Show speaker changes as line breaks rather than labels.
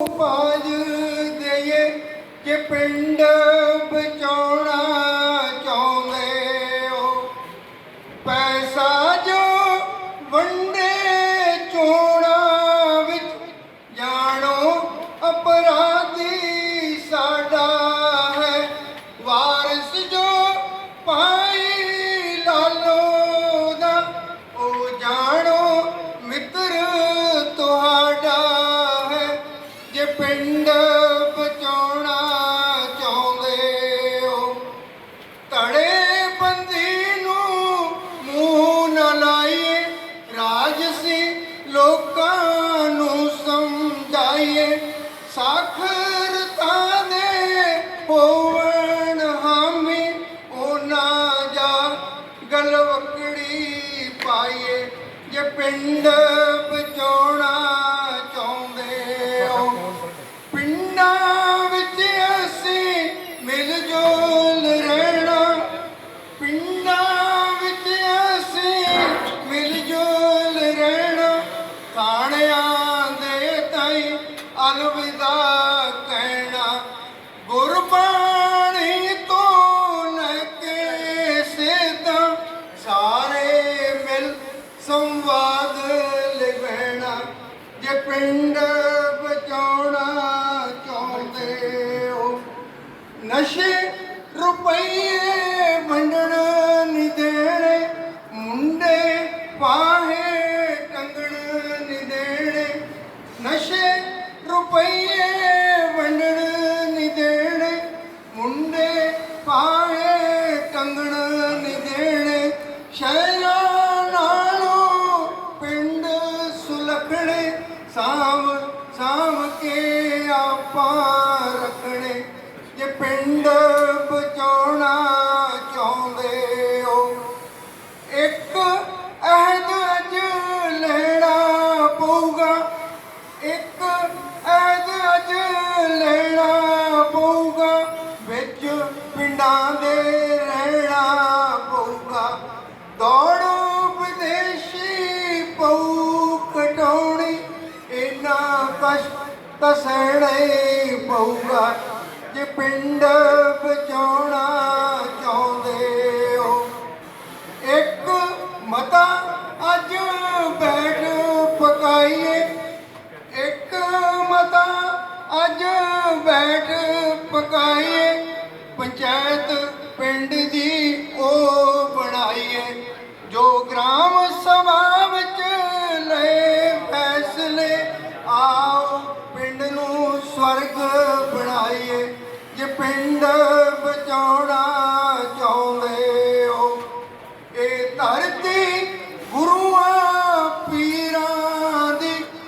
ਪਾਜ ਦੇਈਏ ਕਿ ਪਿੰਡ ਬਚਾਉਣਾ ਪਿੰਡ ਬਚਾਉਣਾ ਚਾਹੁੰਦੇ ਹੋ। ਤੜੇ ਬੰਦੀ ਨੂੰ ਮੂੰਹ ਨਾ ਲਾਈਏ, ਰਾਜ ਸੀ ਲੋਕਾਂ ਨੂੰ ਸਮਝਾਈਏ। ਸਾਖਰਤਾ ਦੇ ਹੋਵਣ ਹਾਮੀ, ਉਹਨਾਂ ਜਾ ਗਲਵਕੜੀ ਪਾਈਏ। ਜੇ ਪਿੰਡ ਬਚਾਉਣਾ ਅਲਵਿਦਾ ਕਹਿਣਾ, ਗੁਰਬਾਣੀ ਤੋਂ ਲੈ ਕੇ ਸਿੱਧਾ ਸਾਰੇ ਮਿਲ ਸੰਵਾਦ ਲਿਵਣਾ ਜੇ ਪਿੰਡ ਬਚਾਉਣਾ ਚਾਹੁੰਦੇ ਹੋ, ਨਸ਼ੇ ਆਪਾਂ ਰੱਖਣੇ। ਜੇ ਪਿੰਡ ਬਚਾਉਣਾ ਚਾਹੁੰਦੇ ਹੋ, ਇੱਕ ਅਹਿਦ ਅੱਜ ਲੈਣਾ ਪਊਗਾ। ਇੱਕ ਅਹਿਦ ਅੱਜ ਲੈਣਾ ਪਊਗਾ। ਵਿੱਚ ਪਿੰਡਾਂ ਦੇ ਰਹਿਣਾ ਪਊਗਾ। ਦੌੜ ਵਿਦੇਸ਼ੀ ਪਊ ਕਟਾਉਣੀ, ਇਨਾ ਕਸ਼ਟ ਕਸਣੇ ਪਊਗਾ, ਜੇ ਪਿੰਡ ਬਚਾਉਣਾ ਚਾਹੁੰਦੇ ਹੋ। ਇੱਕ ਮਤਾ ਅੱਜ ਬੈਠ ਪਕਾਈਏ। ਇੱਕ ਮਤਾ ਅੱਜ ਬੈਠ ਪਕਾਈਏ। ਪੰਚਾਇਤ ਪਿੰਡ ਦੀ ਉਹ ਬਣਾਈਏ। ਸਵਰਗ ਬਣਾਈਏ ਜੇ ਪਿੰਡ ਬਚਾਉਣਾ